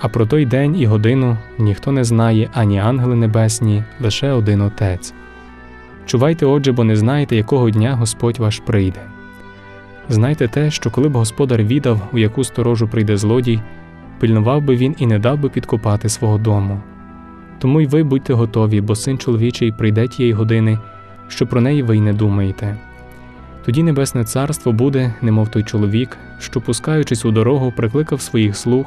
А про той день і годину ніхто не знає ані ангели небесні, лише один Отець. Чувайте, отже, бо не знаєте, якого дня Господь ваш прийде. Знайте те, що коли б господар віддав, у яку сторожу прийде злодій, пильнував би він і не дав би підкопати свого дому. Тому й ви будьте готові, бо син чоловічий прийде тієї години, що про неї ви й не думаєте. Тоді Небесне Царство буде, немов той чоловік, що, пускаючись у дорогу, прикликав своїх слуг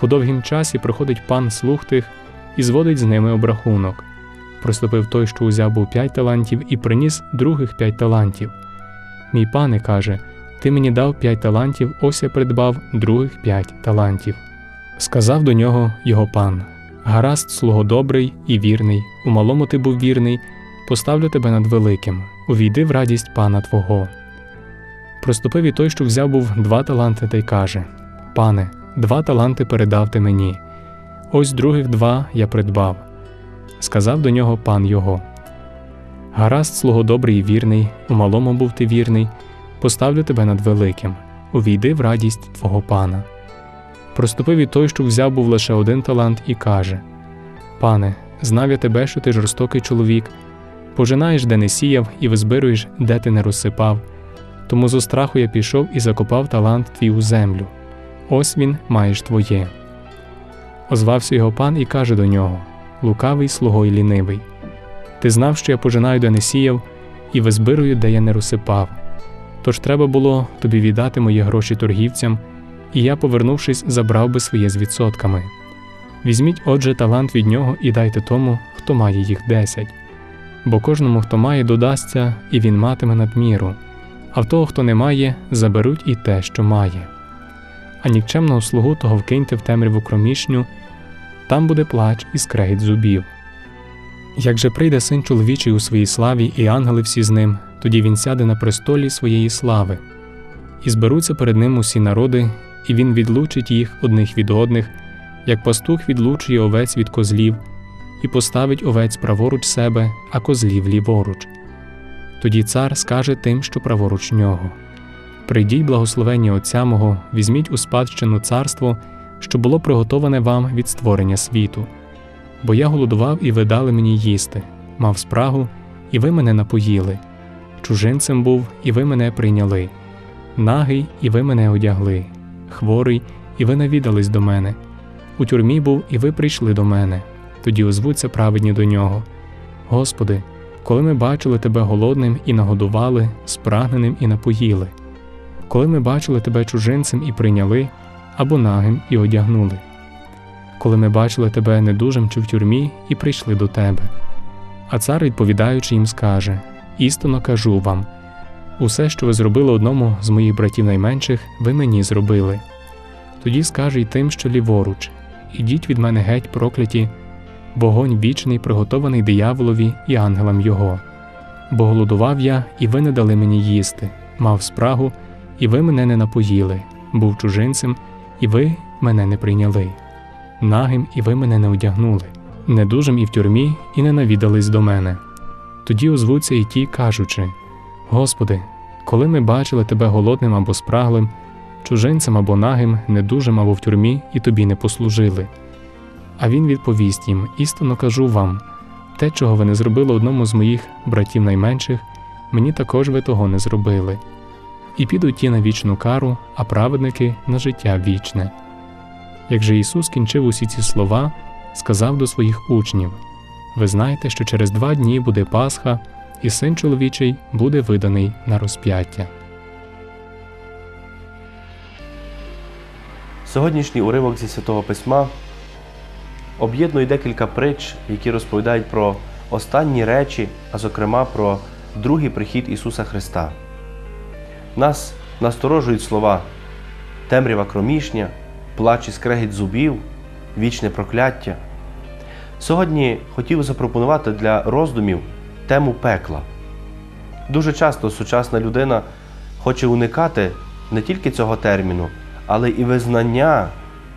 По довгім часі приходить пан слуг тих і зводить з ними обрахунок. Приступив той, що узяв був п'ять талантів, і приніс других п'ять талантів. Мій пане каже: Ти мені дав п'ять талантів, ось я придбав других п'ять талантів. Сказав до нього його пан: Гаразд, слуго добрий і вірний, у малому ти був вірний, поставлю тебе над великим, увійди в радість пана твого. Приступив і той, що взяв був два таланти, та й каже: Пане, два таланти передав ти мені, ось других два я придбав. Сказав до нього пан його: Гаразд, слуго добрий і вірний, у малому був ти вірний, поставлю тебе над великим, увійди в радість твого пана. Проступив і той, що взяв був лише один талант, і каже: Пане, знав я тебе, що ти жорстокий чоловік, пожинаєш, де не сіяв, і визбируєш, де ти не розсипав. Тому зо страху я пішов і закопав талант твій у землю. Ось він маєш твоє. Озвався його пан і каже до нього: Лукавий слуго й лінивий. Ти знав, що я пожинаю, де не сіяв, і визбирую, де я не розсипав. Тож треба було тобі віддати мої гроші торгівцям, і я, повернувшись, забрав би своє з відсотками. Візьміть, отже, талант від нього і дайте тому, хто має їх десять. Бо кожному, хто має, додасться, і він матиме надміру, а в того, хто не має, заберуть і те, що має. А нікчемного слугу того вкиньте в темряву кромішню, там буде плач і скрегіт зубів. Як же прийде син чоловічий у своїй славі, і ангели всі з ним, тоді він сяде на престолі своєї слави, і зберуться перед ним усі народи, і він відлучить їх одних від одних, як пастух відлучує овець від козлів, і поставить овець праворуч себе, а козлів ліворуч. Тоді цар скаже тим, що праворуч нього: Прийдіть, благословенні Отця мого, візьміть у спадщину царство, що було приготоване вам від створення світу. Бо я голодував, і ви дали мені їсти, мав спрагу, і ви мене напоїли. Чужинцем був, і ви мене прийняли, нагий, і ви мене одягли, хворий, і ви навідались до мене. У тюрмі був, і ви прийшли до мене. Тоді озвуться праведні до нього. Господи, коли ми бачили Тебе голодним і нагодували, спрагненим і напоїли, коли ми бачили Тебе чужинцем і прийняли, або нагим і одягнули, коли ми бачили Тебе недужим чи в тюрмі і прийшли до Тебе. А цар, відповідаючи їм, скаже: Істинно кажу вам усе, що ви зробили одному з моїх братів найменших, ви мені зробили. Тоді скаже й тим, що ліворуч, ідіть від мене геть, прокляті, вогонь вічний, приготований дияволові і ангелам його. Бо голодував я, і ви не дали мені їсти, мав спрагу, і ви мене не напоїли, був чужинцем, і ви мене не прийняли, нагим, і ви мене не одягнули, недужим і в тюрмі, і не навідались до мене. Тоді озвуться і ті, кажучи: Господи, коли ми бачили тебе голодним або спраглим, чужинцем або нагим, недужим або в тюрмі, і тобі не послужили. А він відповість їм: істинно кажу вам те, чого ви не зробили одному з моїх братів найменших, мені також ви того не зробили. І підуть ті на вічну кару, а праведники на життя вічне. Як же Ісус кінчив усі ці слова, сказав до своїх учнів: Ви знаєте, що через два дні буде Пасха, і син чоловічий буде виданий на розп'яття. Сьогоднішній уривок зі святого письма об'єднує декілька притч, які розповідають про останні речі, а зокрема про другий прихід Ісуса Христа. Нас насторожують слова темрява кромішня, плач і скрегіт зубів, вічне прокляття. Сьогодні хотів запропонувати для роздумів тему пекла. Дуже часто сучасна людина хоче уникати не тільки цього терміну, але і визнання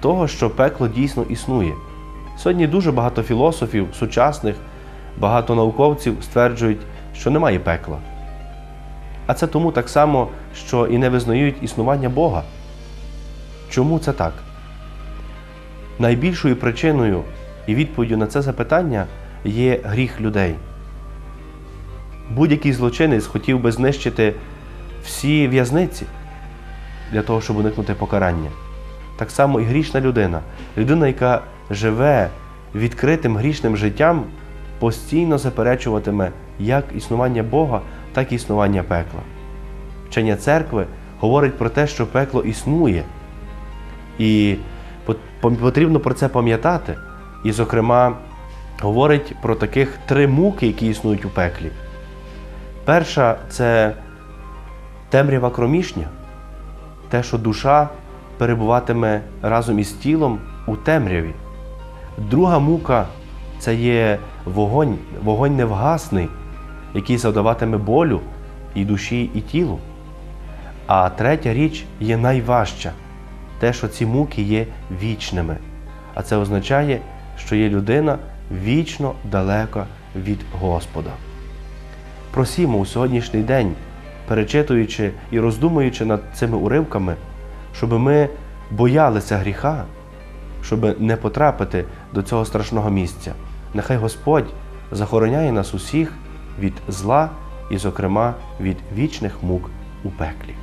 того, що пекло дійсно існує. Сьогодні дуже багато філософів сучасних, багато науковців стверджують, що немає пекла. А це тому так само, що і не визнають існування Бога. Чому це так? Найбільшою причиною і відповіддю на це запитання є гріх людей. Будь-який злочинець хотів би знищити всі в'язниці для того, щоб уникнути покарання. Так само і грішна людина, людина, яка живе відкритим грішним життям, постійно заперечуватиме як існування Бога, так і існування пекла. Вчення церкви говорить про те, що пекло існує. І потрібно про це пам'ятати. І, зокрема, говорить про таких три муки, які існують у пеклі. Перша це темрява кромішня, те, що душа перебуватиме разом із тілом у темряві. Друга мука це є вогонь, вогонь невгасний, який завдаватиме болю і душі, і тілу. А третя річ є найважча те, що ці муки є вічними. А це означає, що є людина вічно далека від Господа. Просімо у сьогоднішній день, перечитуючи і роздумуючи над цими уривками, щоб ми боялися гріха, щоб не потрапити до цього страшного місця. Нехай Господь захороняє нас усіх від зла і, зокрема, від вічних мук у пеклі.